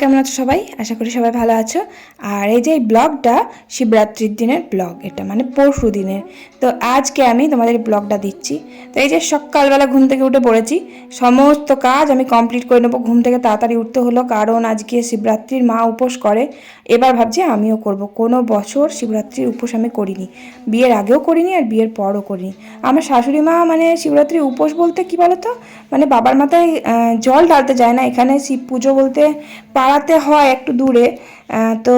কেমন আছো সবাই? আশা করি সবাই ভালো আছো। আর এই যে এই ব্লগটা শিবরাত্রির দিনের ব্লগ, এটা মানে পরশু দিনের। তো আজকে আমি তোমাদের ব্লগটা দিচ্ছি। তো এই যে সকালবেলা ঘুম থেকে উঠে পড়েছি, সমস্ত কাজ আমি কমপ্লিট করে নেব। ঘুম থেকে তাড়াতাড়ি উঠতে হলো, কারণ আজকে শিবরাত্রির মা উপোস করে। এবার ভাবছি আমিও করব। কোনো বছর শিবরাত্রির উপোস আমি করিনি। বিয়ের আগেও করিনি আর বিয়ের পরও করিনি। আমার শাশুড়ি মা মানে শিবরাত্রির উপোস বলতে কি বলতো? মানে বাবার মাথায় জল ঢালতে যায় না। এখানে শিব পুজো বলতে পাড়াতে হয় একটু দূরে। তো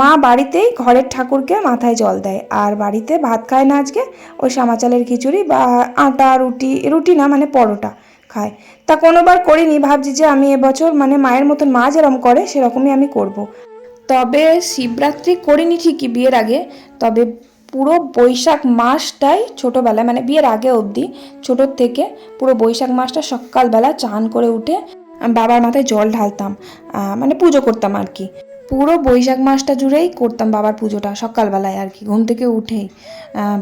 মা বাড়িতেই ঘরের ঠাকুরকে মাথায় জল দেয় আর বাড়িতে ভাত খায় না আজকে ওই সামাচালের খিচুড়ি বা আটা, রুটি রুটি না মানে পরোটা খায় তা কোনোবার করিনি, ভাবছি যে আমি এবছর মানে মায়ের মতন মা যেরকম করে, সেরকমই আমি করব। তবে শিবরাত্রি করিনি ঠিকই বিয়ের আগে, তবে পুরো বৈশাখ মাসটাই ছোটোবেলায় মানে বিয়ের আগে অবধি, ছোটোর থেকে পুরো বৈশাখ মাসটা সকালবেলা চান করে উঠে বাবার মাথায় জল ঢালতাম মানে পুজো করতাম আর কি। পুরো বৈশাখ মাসটা জুড়েই করতাম বাবার পুজোটা সকালবেলায় আর কি, ঘুম থেকে উঠেই।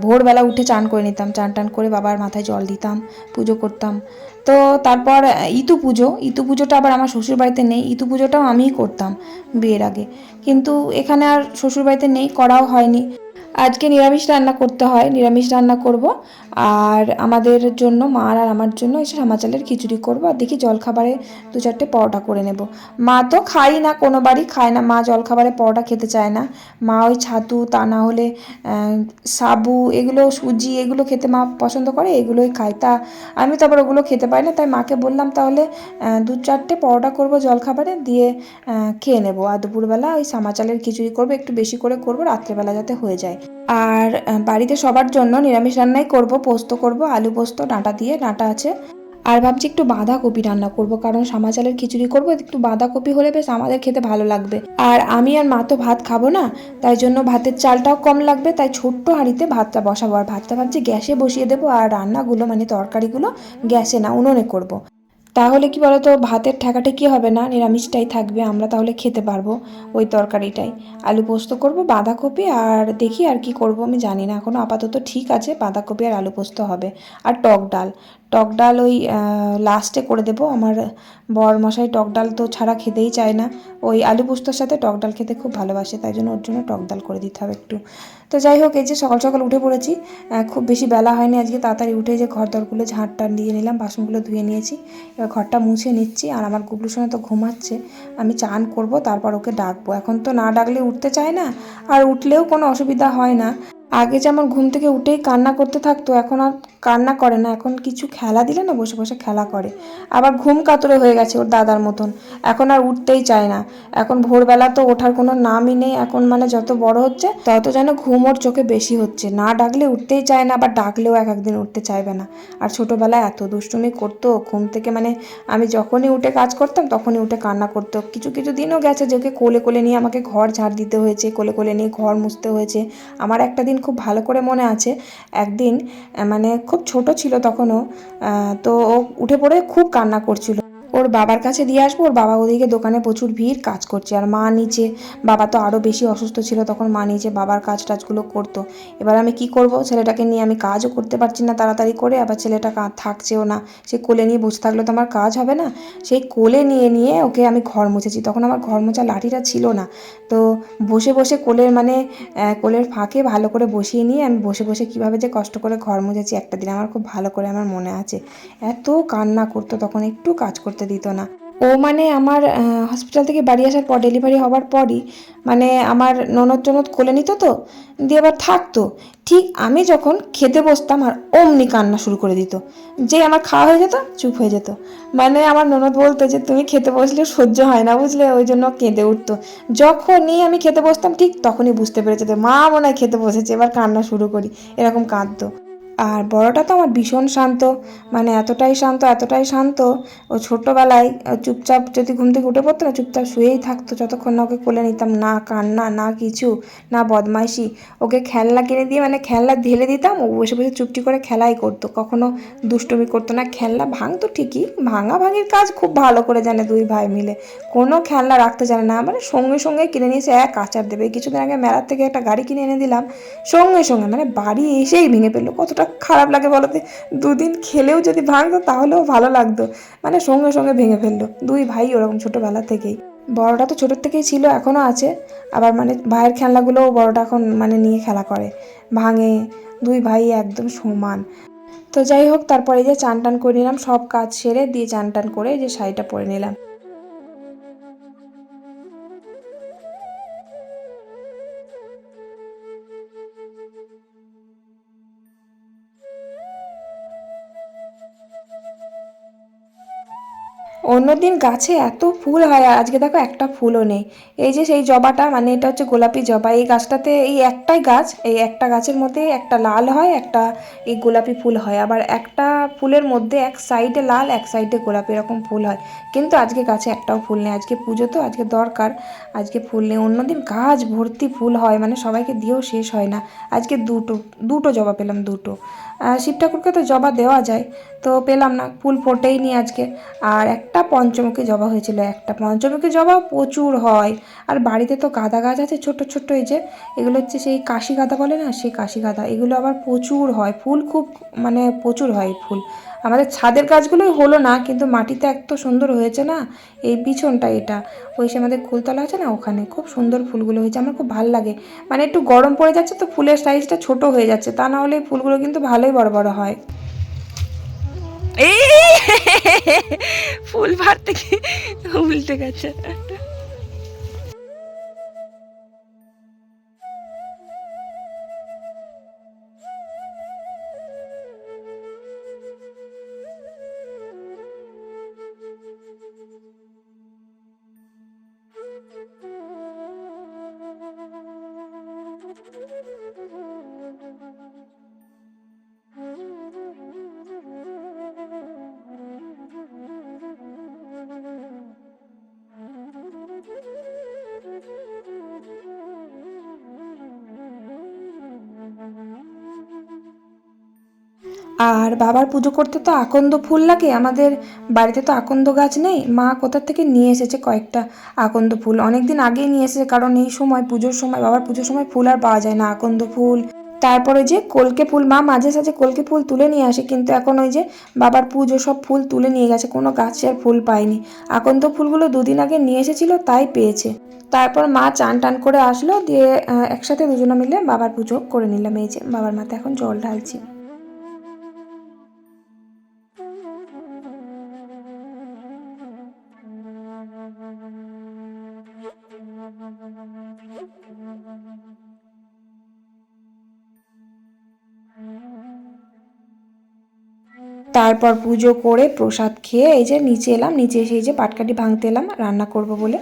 ভোরবেলা উঠে চান করে নিতাম, চান টান করে বাবার মাথায় জল দিতাম, পুজো করতাম। তো তারপর ইতু পুজো। ইতু পুজোটা আবার আমার শ্বশুর বাড়িতে নেই। ইতু পুজোটাও আমিই করতাম বিয়ের আগে। কিন্তু এখানে আর শ্বশুর বাড়িতে নেই, করাও হয়নি। আজকে নিরামিষ রান্না করতে হয়, নিরামিষ রান্না করব। আর আমাদের জন্য মা আর আমার জন্য এসে সামাচালের খিচুড়ি করব। আর দেখি জলখাবারে দু চারটে পরোটা করে নেব। মা তো খাই না কোনো বাড়ি খায় না। মা জলখাবারে পরোটা খেতে চায় না। মা ওই ছাতু, তা না হলে সাবু, এগুলো সুজি, এগুলো খেতে মা পছন্দ করে, এগুলোই খায়। তা আমি তো আবার ওগুলো খেতে পারি না, তাই মাকে বললাম তাহলে দু চারটে পরোটা করব জলখাবারে, দিয়ে খেয়ে নেব। আর দুপুরবেলা ওই সামাচালের খিচুড়ি করব, একটু বেশি করে করব, রাত্রেবেলা যাতে হয়ে যায়। আর বাড়িতে সবার জন্য নিরামিষ রান্নাই করব, পোস্ত করব, আলু পোস্ত, ডাঁটা দিয়ে, ডাঁটা আছে। আর ভাবছি একটু বাঁধাকপি রান্না করব, কারণ সামাচালের খিচুড়ি করব, একটু বাঁধাকপি হলে বেশ আমাদের খেতে ভালো লাগবে। আর আমি আর মা তো ভাত খাব না, তাই জন্য ভাতের চালটাও কম লাগবে, তাই ছোট্ট হাঁড়িতে ভাতটা বসাবো। আর ভাতটা ভাবছি গ্যাসে বসিয়ে দেবো, আর রান্নাগুলো মানে তরকারিগুলো গ্যাসে না, উনুনে করব। তাহলে কি বলতো, ভাতের ঠেকাটে কি হবে না, নিরামিষটাই থাকবে, আমরা তাহলে খেতে পারব ওই তরকারিটাই। আলু পোস্ত করব, বাঁধাকপি, আর দেখি আর কি করব, আমি জানি না, এখনও আপাতত ঠিক আছে, বাঁধাকপি আর আলু পোস্ত হবে। আর টক ডাল টক ডাল ওই লাস্টে করে দেবো। আমার বর মশাই টক ডাল তো ছাড়া খেতেই চায় না। ওই আলু পোস্তর সাথে টক ডাল খেতে খুব ভালোবাসে, তাই জন্য ওর জন্য টক ডাল করে দিতে হবে একটু। তো যাই হোক, এই যে সকাল সকাল উঠে পড়েছি খুব বেশি বেলা হয়নি আজকে। তাড়াতাড়ি উঠে যে ঘর দরগুলো ঝাঁট টান দিয়ে নিলাম, বাসনগুলো ধুয়ে নিয়েছি। এবার ঘরটা মুছে নিচ্ছি, আর আমার গুবলু সোনা তো ঘুমাচ্ছে। আমি চান করব, তারপর ওকে ডাকবো। এখন তো না ডাকলে উঠতে চায় না, আর উঠলেও কোনো অসুবিধা হয় না। আগে যেমন ঘুম থেকে উঠেই কান্না করতে থাকতো, এখন আর কান্না করে না। এখন কিছু খেলা দিলে না বসে বসে খেলা করে। আবার ঘুম কাতরে হয়ে গেছে ওর দাদার মতন। এখন আর উঠতেই চায় না। এখন ভোরবেলা তো ওঠার কোনো নামই নেই। এখন মানে যত বড় হচ্ছে, তত যেন ঘুম ওর চোখে বেশি হচ্ছে। না ডাকলে উঠতেই চায় না বা ডাকলেও এক একদিন উঠতে চাইবে না। আর ছোটোবেলায় এত দুষ্টুমি করতো, ঘুম থেকে মানে আমি যখনই উঠে কাজ করতাম, তখনই উঠে কান্না করতো। কিছু কিছু দিনও গেছে, যে ওকে কোলে কোলে নিয়ে আমাকে ঘর ঝাড় দিতে হয়েছে, কোলে কোলে নিয়ে ঘর মুছতে হয়েছে। আমার একটা দিন খুব ভালো করে মনে আছে। একদিন মানে খুব ছোট ছিল তখনও তো ও উঠে পড়ে খুব কান্না করছিল। ওর বাবার কাছে দিয়ে আসব, ওর বাবা ওদিকে দোকানে প্রচুর ভিড়, কাজ করছে। আর মা নিচে, বাবা তো আরও বেশি অসুস্থ ছিল, তখন মা নিচে বাবার কাজ টাজগুলো করতো। এবার আমি কি করব? ছেলেটাকে নিয়ে আমি কাজও করতে পারছি না তাড়াতাড়ি করে, আবার ছেলেটা থাকছেও না। সে কোলে নিয়ে বসে থাকলে তো আমার কাজ হবে না। সেই কোলে নিয়ে নিয়ে ওকে আমি ঘর মুছেছি। তখন আমার ঘর মোছা লাঠিটা ছিল না। তো বসে বসে কোলের মানে কোলের ফাঁকে ভালো করে বসিয়ে নিয়ে আমি বসে বসে কীভাবে যে কষ্ট করে ঘর মুছেছি, একটা দিন আমার খুব ভালো করে আমার মনে আছে। এত কান্না করতো, তখন একটু কাজ করতে দিত না। ও মানে আমার হসপিটাল থেকে বাড়ি আসার পর ডেলিভারি হওয়ার পরই মানে আমার ননদ টনদ কোলে নিত তো, দিয়ে আবার থাকতো। ঠিক আমি যখন খেতে বসতাম আর অমনি কান্না শুরু করে দিত। যে আমার খাওয়া হয়ে যেত, চুপ হয়ে যেত। মানে আমার ননদ বলতো যে, তুমি খেতে বসলে সহ্য হয় না বুঝলে, ওই জন্য কেঁদে উঠতো। যখনই আমি খেতে বসতাম, ঠিক তখনই বুঝতে পেরেছে মা মনে হয় খেতে বসেছে, এবার কান্না শুরু করি। এরকম কাঁদতো। আর বড়টা তো আমার ভীষণ শান্ত মানে এতটাই শান্ত এতটাই শান্ত। ও ছোট্টবেলায় আহ, চুপচাপ যদি ঘুম থেকে উঠে পড়তো না চুপচাপ শুয়েই থাকতো যতক্ষণ না ওকে কোলে নিতাম না কান্না না কিছু না বদমাইশি। ওকে খেলনা কিনে দিয়ে মানে খেলনা ঢেলে দিতাম ও বসে বসে চুপটি করে খেলাই করতো কখনো দুষ্টুমি করতো না। খেলনা ভাঙতো ঠিকই ভাঙা ভাঙির কাজ খুব ভালো করে জানে দুই ভাই মিলে। কোনো খেলনা রাখতে জানে না মানে সঙ্গে সঙ্গে কিনে নিয়ে এসে এক আচার দেবে। কিছুদিন আগে মেলার থেকে একটা গাড়ি কিনে এনে দিলাম সঙ্গে সঙ্গে মানে বাড়ি এসেই ভেঙে ফেলল কতটা খারাপ লাগে বলতে, দুদিন খেলেও যদি ভাঙতো তাহলেও ভালো লাগতো। মানে সঙ্গে সঙ্গে ভেঙে ফেলল। দুই ভাই ওরকম ছোটোবেলা থেকেই। বড়টা তো ছোটোর থেকেই ছিল, এখনও আছে। আবার মানে ভাইয়ের খেলনাগুলোও বড়টা এখন মানে নিয়ে খেলা করে। ভাঙে, দুই ভাই একদম সমান। তো যাই হোক, তারপরে যে চান টান করে নিলাম, সব কাজ সেরে দিয়ে চান টান করে যে শাড়িটা পরে নিলাম। অন্যদিন গাছে এত ফুল হয়, আর আজকে দেখো একটা ফুলও নেই। এই যে সেই জবাটা মানে এটা হচ্ছে গোলাপি জবা। এই গাছটাতে এই একটাই গাছ, এই একটা গাছের মধ্যে একটা লাল হয়, একটা এই গোলাপি ফুল হয়। আবার একটা ফুলের মধ্যে এক সাইডে লাল, এক সাইডে গোলাপি এরকম ফুল হয়। কিন্তু আজকে গাছে একটাও ফুল নেই। আজকে পুজো তো, আজকে দরকার। আজকে ফুল নেই। অন্যদিন গাছ ভর্তি ফুল হয় মানে সবাইকে দিয়েও শেষ হয় না। আজকে দুটো দুটো জবা পেলাম, দুটো। শিব ঠাকুরকে তো জবা দেওয়া যায়, তো পেলাম না, ফুল ফোটেই নি আজকে। আর একটা পঞ্চমুখী জবা হয়েছিল, একটা পঞ্চমুখী জবা প্রচুর হয়। আর বাড়িতে তো গাঁদা গাছ আছে, ছোট ছোট এই যে, এগুলো হচ্ছে সেই কাশি গাঁদা বলে না, সেই কাশি গাঁদা, এগুলো আবার প্রচুর হয়, ফুল খুব মানে প্রচুর হয় ফুল। আমাদের ছাদের গাছগুলোই হলো না, কিন্তু মাটিতে এত সুন্দর হয়েছে না, এই পিছনটা এটা। ওই সে আমাদের ফুলতলা আছে না, ওখানে খুব সুন্দর ফুলগুলো হয়েছে, আমার খুব ভালো লাগে। মানে একটু গরম পড়ে যাচ্ছে তো ফুলের সাইজটা ছোট হয়ে যাচ্ছে, তা না হলে ফুলগুলো কিন্তু ভালোই বড় বড় হয়। এই! ফুল ভার থেকে উল্টে গেছে। আর বাবার পুজো করতে তো আকন্দ ফুল লাগে, আমাদের বাড়িতে তো আকন্দ গাছ নেই। মা কোথা থেকে নিয়ে এসেছে কয়েকটা আকন্দ ফুল? অনেক দিন আগেই নিয়ে এসেছে, কারণ এই সময় পুজোর সময়, বাবার পুজোর সময় ফুল আর পাওয়া যায় না, আকন্দ ফুল। তারপরে যে কলকে ফুল, মা মাঝে সাঝে কলকে ফুল তুলে নিয়ে আসে, কিন্তু এখন ওই যে বাবার পুজো সব ফুল তুলে নিয়ে গেছে, কোনো গাছে আর ফুল পায়নি। আকন্দ ফুলগুলো দুদিন আগে নিয়ে এসেছিল, তাই পেয়েছে। তারপর মা চান টান করে আসলো, দিয়ে একসাথে দুজনে মিলে বাবার পুজো করে নিলাম, এই যে বাবার মাথায় এখন জল ঢালছি। তারপর পুজো করে প্রসাদ খেয়ে এই যে নিচে এলাম, নিচে এসে এই যে পাটকাটি ভাঙতে এলাম, রান্না করব বলে।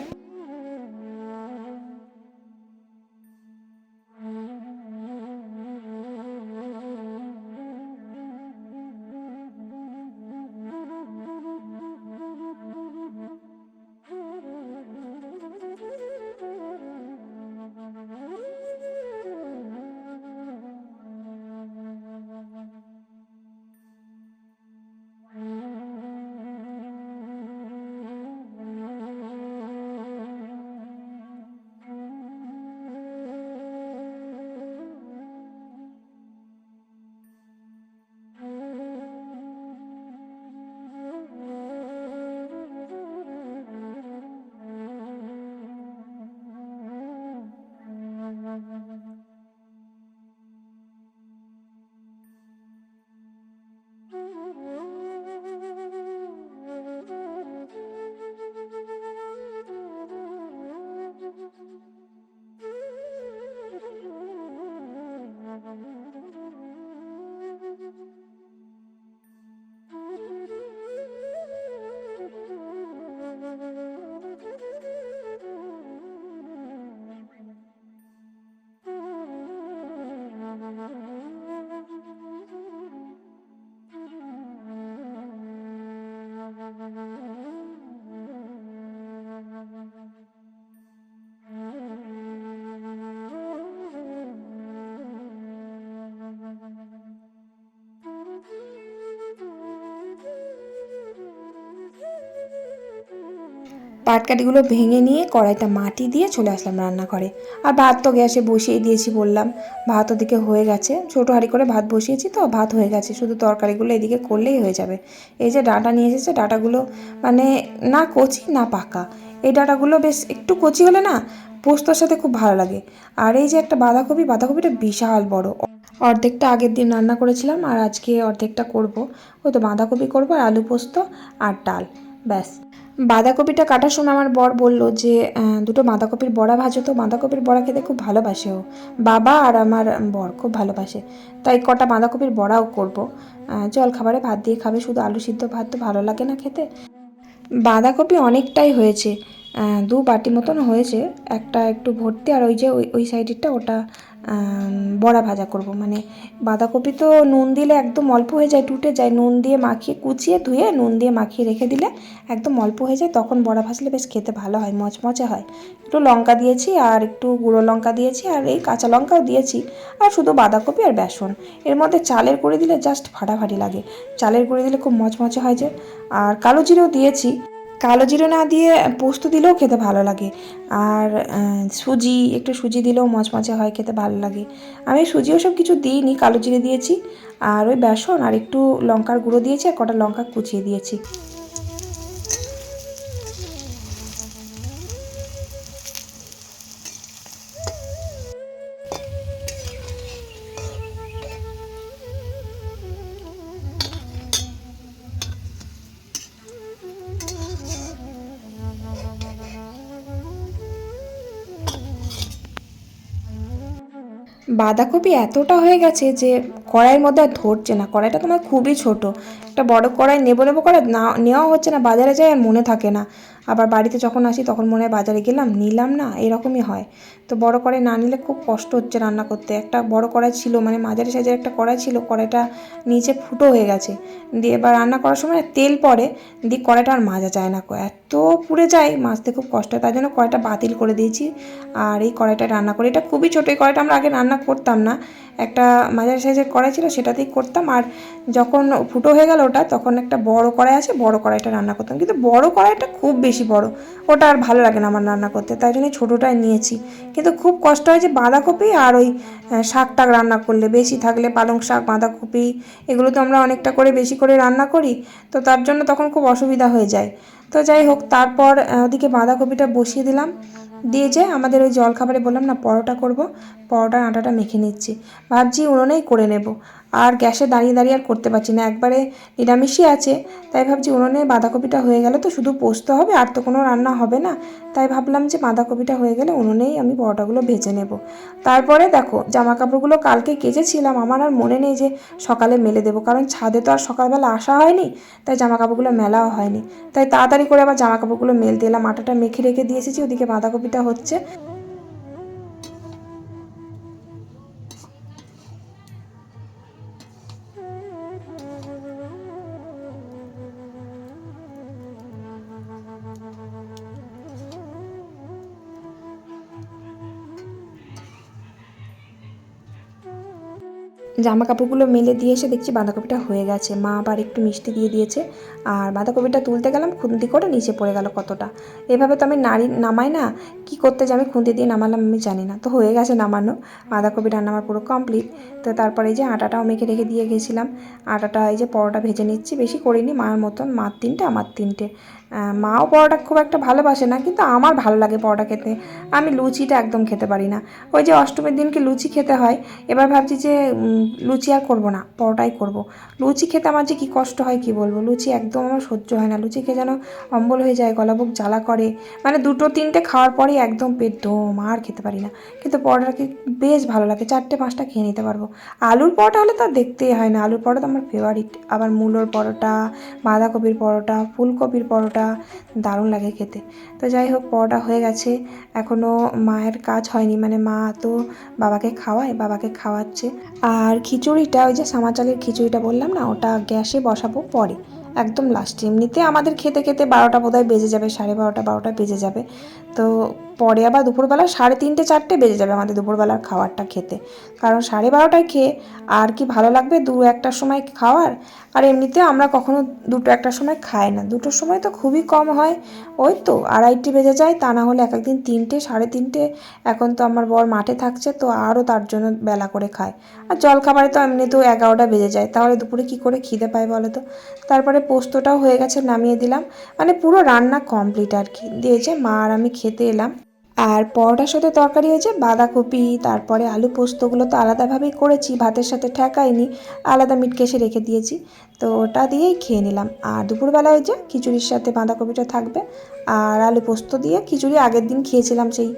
পাটকাঠিগুলো ভেঙে নিয়ে কড়াইটা মাটি দিয়ে চলে আসলাম রান্নাঘরে। আর ভাত তো গ্যাসে বসিয়ে দিয়েছি বললাম। ভাত ওদিকে হয়ে গেছে। ছোটো হাঁড়ি করে ভাত বসিয়েছি তো, ভাত হয়ে গেছে। শুধু তরকারিগুলো এদিকে করলেই হয়ে যাবে। এই যে ডাঁটা নিয়ে এসেছে, ডাঁটাগুলো মানে না কচি, না পাকা। এই ডাঁটাগুলো বেশ একটু কচি হলে না পোস্তর সাথে খুব ভালো লাগে। আর এই যে একটা বাঁধাকপি, বাঁধাকপিটা বিশাল বড়। অর্ধেকটা আগের দিন রান্না করেছিলাম আর আজকে অর্ধেকটা করব। ওই তো বাঁধাকপি করব, আর আলু পোস্ত আর ডাল, ব্যাস। বাঁধাকপিটা কাটার সময় আমার বর বলল যে দুটো বাঁধাকপির বড়া ভাজো তো। বাঁধাকপির বড়া খেতে খুব ভালোবাসে ও। বাবা আর আমার বর খুব ভালোবাসে। তাই কটা বাঁধাকপির বড়াও করব। জল খাবারে ভাত দিয়ে খাবে। শুধু আলু সিদ্ধ ভাত তো ভালো লাগে না খেতে। বাঁধাকপি অনেকটাই হয়েছে। দু বাটি মতন হয়েছে। একটা একটু ভর্তি আর ওই যে ওই ওই সাইডেরটা ওটা বড়া ভাজা করব। মানে বাঁধাকপি তো নুন দিলে একদম অল্প হয়ে যায়, টুটে যায়। নুন দিয়ে মাখিয়ে, কুচিয়ে ধুয়ে নুন দিয়ে মাখিয়ে রেখে দিলে একদম অল্প হয়ে যায়। তখন বড়া ভাজলে বেশ খেতে ভালো হয়, মচমচে হয়। একটু লঙ্কা দিয়েছি আর একটু গুঁড়ো লঙ্কা দিয়েছি আর এই কাঁচা লঙ্কাও দিয়েছি। আর শুধু বাঁধাকপি আর বেসন। এর মধ্যে চালের গুঁড়ি দিলে জাস্ট ফাটাফাটি লাগে। চালের গুঁড়ি দিলে খুব মচমচে হয় যে। আর কালো জিরেও দিয়েছি। কালো জিরো না দিয়ে পোস্ত দিলেও খেতে ভালো লাগে। আর সুজি, একটু সুজি দিলেও মচমচে হয়, খেতে ভালো লাগে। আমি সুজিও সব কিছু দিইনি, কালো জিরে দিয়েছি। আর ওই বেসন আর একটু লঙ্কার গুঁড়ো দিয়েছি আর কটা লঙ্কা কুচিয়ে দিয়েছি। বাঁধাকপি এতটা হয়ে গেছে যে কড়াইয়ের মধ্যে আর ধরছে না। কড়াইটা তোমার খুবই ছোট। একটা বড় কড়াই নেব নেব করে না, নেওয়া হচ্ছে না, বাজারে যায় আর মনে থাকে না। আবার বাড়িতে যখন আসি তখন মনে হয় বাজারে গেলাম, নিলাম না, এরকমই হয়। তো বড় কড়াই না নিলে খুব কষ্ট হচ্ছে রান্না করতে। একটা বড় কড়াই ছিল মানে মাঝারি সাইজের একটা কড়াই ছিল, কড়াইটা নিচে ফুটো হয়ে গেছে। দিয়ে এবার রান্না করার সময় তেল পড়ে, দিয়ে কড়াইটা আর মাজা যায় না এত পুড়ে যায়, মাজতে খুব কষ্ট হয়। তার জন্য কড়াইটা বাতিল করে দিয়েছি। আর এই কড়াইটা রান্না করি। এটা খুবই ছোটো, এই কড়াইটা আমরা আগে রান্না করতাম না। একটা মাঝারি সাইজের কড়াই ছিল, সেটাতেই করতাম। আর যখন ফুটো হয়ে গেল ওটা, তখন একটা বড় কড়াই আছে, বড় কড়াইটা রান্না করতাম। কিন্তু বড় কড়াইটা খুব বেশি বড়। ওটা আর ভালো লাগে না আমার রান্না করতে, তাই জন্য ছোটোটাই নিয়েছি। কিন্তু খুব কষ্ট হয় যে বাঁধাকপি আর ওই শাক টাক রান্না করলে, বেশি থাকলে পালং শাক, বাঁধাকপি, এগুলো তো আমরা অনেকটা করে বেশি করে রান্না করি, তো তার জন্য তখন খুব অসুবিধা হয়ে যায়। তো যাই হোক, তারপর ওদিকে বাঁধাকপিটা বসিয়ে দিলাম। দিয়ে যে আমাদের ওই জলখাবারে বললাম না, পরোটা করব। পরোটার আটাটা মেখে নিচ্ছি। ভাবছি উনুনেই করে নেব। আর গ্যাসে দাঁড়িয়ে দাঁড়িয়ে আর করতে পারছি না। একবারে নিরামিষই আছে। তাই ভাবছি উনুনে বাঁধাকপিটা হয়ে গেলে তো শুধু পোস্ত হবে, আর তো কোনো রান্না হবে না। তাই ভাবলাম যে বাঁধাকপিটা হয়ে গেলে উনুনেই আমি পরোটাগুলো ভেজে নেব। তারপরে দেখো জামা কাপড়গুলো কালকে কেচেছিলাম। আমার আর মনে নেই যে সকালে মেলে দেবো, কারণ ছাদে তো আর সকালবেলা আসা হয়নি, তাই জামা কাপড়গুলো মেলাও হয়নি। তাই তাড়াতাড়ি করে আবার জামা কাপড়গুলো মেলতে এলাম। আটাটা মেখে রেখে দিয়ে এসেছি ওদিকে বাঁধাকপিটা হচ্ছে। জামা কাপড়গুলো মেলে দিয়ে এসে দেখছি বাঁধাকপিটা হয়ে গেছে। মা আবার একটু মিষ্টি দিয়ে দিয়েছে। আর বাঁধাকপিটা তুলতে গেলাম, খুন্তি করে নিচে পড়ে গেল কতটা। এভাবে তো আমি নাড়ি, নামাই না, কি করতে যে আমি খুন্তি দিয়ে নামালাম আমি জানি না। তো হয়ে গেছে নামানো, বাঁধাকপি রান্না আমার পুরো কমপ্লিট তো তারপরে এই যে আটাটাও মেখে রেখে দিয়ে গেছিলাম। আটাটা এই যে পরোটা ভেজে নিচ্ছি, বেশি করিনি, মার মতন, মার তিনটে, আমার তিনটে। মাও পরোটা খুব একটা ভালোবাসে না, কিন্তু আমার ভালো লাগে পরোটা খেতে। আমি লুচিটা একদম খেতে পারি না। ওই যে অষ্টমীর দিনকে লুচি খেতে হয়, এবার ভাবছি যে লুচি আর করব না, পরোটাই করব। লুচি খেতে আমার যে কী কষ্ট হয় কি বলব? লুচি একদম আমার সহ্য হয় না। লুচি খেয়ে যেন অম্বল হয়ে যায়, গলা বুক জ্বালা করে। মানে দুটো তিনটে খাওয়ার পরেই একদম পেট দম আর খেতে পারি না। কিন্তু পরোটা কি বেশ ভালো লাগে, চারটে পাঁচটা খেয়ে নিতে পারব। আলুর পরোটা হলে তো দেখতেই হয় না। আলুর পরোটা তো আমার ফেভারিট আবার মূলোর পরোটা, বাঁধাকপির পরোটা, ফুলকপির পরোটা দারুণ লাগে খেতে। তো যাই হোক, পরোটা হয়ে গেছে। এখনও মায়ের কাজ হয়নি মানে মা তো বাবাকে খাওয়ায়, বাবাকে খাওয়াচ্ছে। আর খিচুড়িটা, ওই যে সামাচালের খিচুড়িটা বললাম না, ওটা গ্যাসে বসাবো পরে, একদম লাস্টে এমনিতে আমাদের খেতে খেতে বারোটা বোধহয় বেজে যাবে, সাড়ে বারোটা বারোটা বেজে যাবে। তো পরে আবার দুপুরবেলা সাড়ে তিনটে, চারটে বেজে যাবে আমাদের দুপুরবেলার খাবারটা খেতে। কারণ সাড়ে বারোটায় খেয়ে আর কি ভালো লাগবে দু একটার সময় খাওয়ার? আর এমনিতে আমরা কখনো দুটো একটার সময় খাই না। দুটোর সময় তো খুবই কম হয়। ওই তো আড়াইটে বেজে যায়, তা না হলে এক একদিন তিনটে, সাড়ে তিনটে। এখন তো আমার বর মাঠে থাকছে, তো আরও তার জন্য বেলা করে খায়। আর জল খাবারে তো এমনিতেও এগারোটা বেজে যায়, তাহলে দুপুরে কি করে খিদে পায় বলো তো? তারপরে পোস্তটাও হয়ে গেছে, নামিয়ে দিলাম। মানে পুরো রান্না কমপ্লিট আর কি। দিয়েছে মা আর আমি খেতে এলাম। আর পরোটার সাথে তরকারি হয়েছে বাঁধাকপি, তারপরে আলু পোস্তগুলো তো আলাদাভাবেই করেছি, ভাতের সাথে ঠেকাইনি, আলাদা মিট কেসে রেখে দিয়েছি। তো ওটা দিয়েই খেয়ে নিলাম। আর দুপুরবেলা হয়েছে খিচুড়ির সাথে বাঁধাকপিটা থাকবে। আর আলু পোস্ত দিয়ে খিচুড়ি আগের দিন খেয়েছিলাম সেই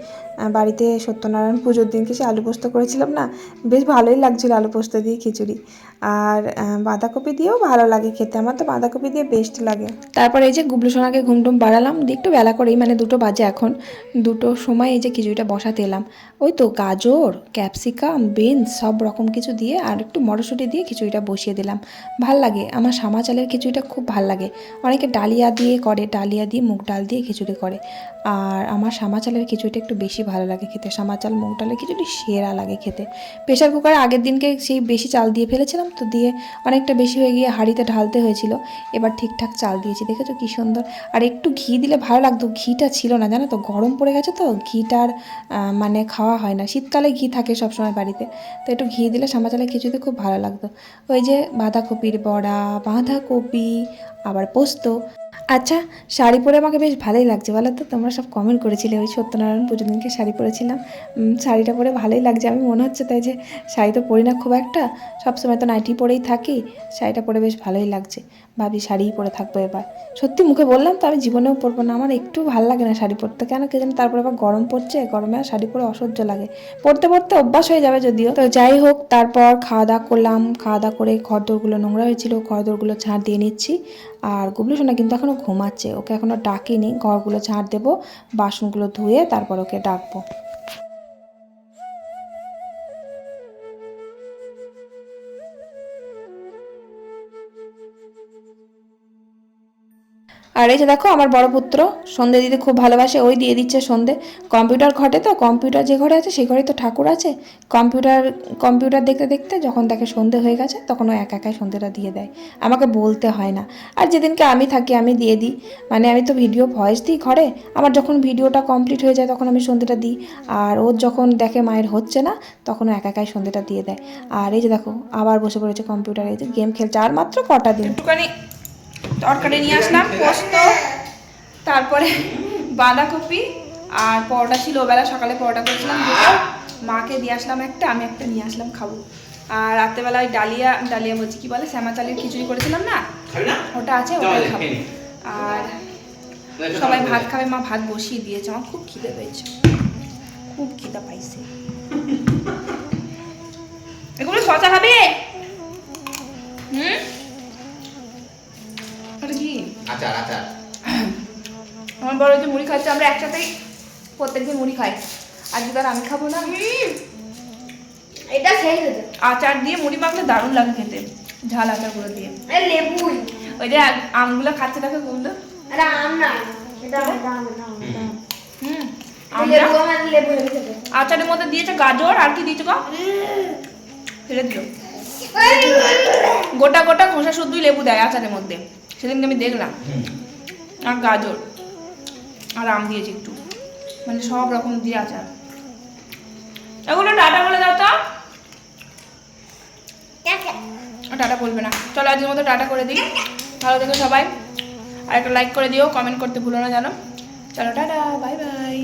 বাড়িতে সত্যনারায়ণ পুজোর দিনকে সেই আলু পোস্ত করেছিলাম না? বেশ ভালোই লাগছিল আলু পোস্ত দিয়ে খিচুড়ি। আর বাঁধাকপি দিয়েও ভালো লাগে খেতে। আমার তো বাঁধাকপি দিয়ে বেস্ট লাগে। তারপরে এই যে গুবলু সোনাকে ঘুম টুম বাড়ালাম একটু বেলা করেই মানে দুটো বাজে এখন। দুটো সময় এই যে খিচুড়িটা বসাতে এলাম। ওই তো গাজর, ক্যাপসিকাম, বিনস, সব রকম কিছু দিয়ে আর একটু মটরশুঁটি দিয়ে খিচুড়িটা বসিয়ে দিলাম। ভালো লাগে। আমার সামা চালের খিচুড়িটা খুব ভালো লাগে। অনেকে ডালিয়া দিয়ে করে, ডালিয়া দিয়ে মুগ ডাল দিয়ে খিচুড়ি করে। আর আমার সামা চালের খিচুড়িটা একটু বেশি ভালো লাগে খেতে। সামা চাল মুগ ডালের খিচুড়ি সেরা লাগে খেতে। প্রেশার কুকারে আগের দিনকে সেই বেশি চাল দিয়ে ফেলেছিলাম তো দিয়ে অনেকটা বেশি হয়ে গিয়ে হাঁড়িতে ঢালতে হয়েছিল। এবার ঠিকঠাক চাল দিয়েছি। দেখেছ কি সুন্দর? আর একটু ঘি দিলে ভালো লাগতো। ঘিটা ছিল না, জানো তো? গরম পড়ে গেছে তো ঘিটার মানে খাওয়া হয় না। শীতকালে ঘি থাকে সবসময় বাড়িতে। তো একটু ঘি দিলে সামা চালের খিচুড়িতে খুব ভালো লাগতো। ওই যে বাঁধাকপির বড়া, বাঁধাকপি, আবার পোস্ত। আচ্ছা শাড়ি পরে আমাকে বেশ ভালোই লাগছে, বলো তো? তোমরা সব কমেন্ট করেছিলে ওই সত্যনারায়ণ পুজো দিনকে শাড়ি পরেছিলাম। শাড়িটা পরে ভালোই লাগছে। আমি মনে হচ্ছে তাই যে শাড়ি তো পরি না খুব একটা। সবসময় তো নাইটি পরেই থাকি। শাড়িটা পরে বেশ ভালোই লাগছে। ভাবি শাড়িই পরে থাকব এবার। সত্যি মুখে বললাম তো, আমি জীবনেও পরবো না। আমার একটু ভালো লাগে না শাড়ি পরতে। কেন কে জানি? তারপরে আবার গরম পড়ছে, গরমে আর শাড়ি পরে অসহ্য লাগে। পরতে পরতে অভ্যাস হয়ে যাবে যদিও। তো যাই হোক, তারপর খাওয়া দাওয়া করলাম। খাওয়া দাওয়া করে ঘরদোরগুলো নোংরা হয়েছিল, ঘরদোরগুলো ঝাড় দিয়ে নিচ্ছি। আর গুবলু সোনা কিন্তু এখনও ঘুমাচ্ছে। ওকে এখনও ডাকিনি। ঘরগুলো ঝাড় দেবো, বাসনগুলো ধুয়ে তারপর ওকে ডাকবো। আর এই যে দেখো, আমার বড় পুত্র, সন্ধে দিতে খুব ভালোবাসে, ওই দিয়ে দিচ্ছে সন্ধে। কম্পিউটার ঘটে তো, কম্পিউটার যে ঘরে আছে সেই ঘরে তো ঠাকুর আছে। কম্পিউটার কম্পিউটার দেখতে দেখতে যখন দেখে সন্ধে হয়ে গেছে, তখন ও একা একাই সন্ধেটা দিয়ে দেয়। আমাকে বলতে হয় না। আর যেদিনকে আমি থাকি, আমি দিয়ে দিই। মানে আমি তো ভিডিও ভয়েস দিই ঘরে। আমার যখন ভিডিওটা কমপ্লিট হয়ে যায়, তখন আমি সন্ধেটা দিই। আর ওর যখন দেখে মায়ের হচ্ছে না, তখন ও একা একাই সন্ধেটা দিয়ে দেয়। আর এই যে দেখো, আবার বসে পড়েছে কম্পিউটারে। এই যে গেম খেলছে, আর মাত্র কটা দিন? একটুখানি তরকারি নিয়ে আসলাম পোস্ত তারপরে বাঁধাকপি আর পরোটা ছিল ওবেলা সকালে পরোটা করেছিলাম মাকে দিয়ে আসলাম একটা আমি একটা নিয়ে আসলাম খাব। আর রাত্রেবেলা ওই ডালিয়া ডালিয়া বলছি কি বলে শ্যামা চালের খিচুড়ি করেছিলাম না? ওটা আছে ওটাই খাব। আর সবাই ভাত খাবে মা ভাত বসিয়ে দিয়েছে আমার খুব খিদে পেয়েছে। খুব খিদে পাইছে। এগুলো শশা খাবে? হুম? আচার আচার আমার বড় যে মুড়ি খাচ্ছে আমরা একসাথেই প্রত্যেকদিন মুড়ি খাই। আজকে তার আমি খাব না। এটা সেই আচার দিয়ে মুড়ি মাখলে দারুণ লাগে খেতে ঝাল আচারগুলো দিয়ে। আরে লেবুই ওই যে আমগুলো খাচ্ছে দেখো গুলো আরে আম না এটা। হুম। লেবু লেবু লেবু। আচারের মধ্যে দিয়েছে গাজর আর কি দিয়েছে গো? ফেলে দিল। গোটা গোটা খোসা শুদ্ধই লেবু দেয় আচারের মধ্যে। সেদিনকে আমি দেখলাম। আর গাজর আর আম দিয়েছি একটু। মানে সব রকম দিয়ে আচার। এগুলো টাটা বলে দাও তো। টাটা। বলবে না। চলো আজকের মতো টাটা করে দিই। ভালো থেকো সবাই। আর একটা লাইক করে দিও কমেন্ট করতে ভুলো না জানো চলো টাটা বাই বাই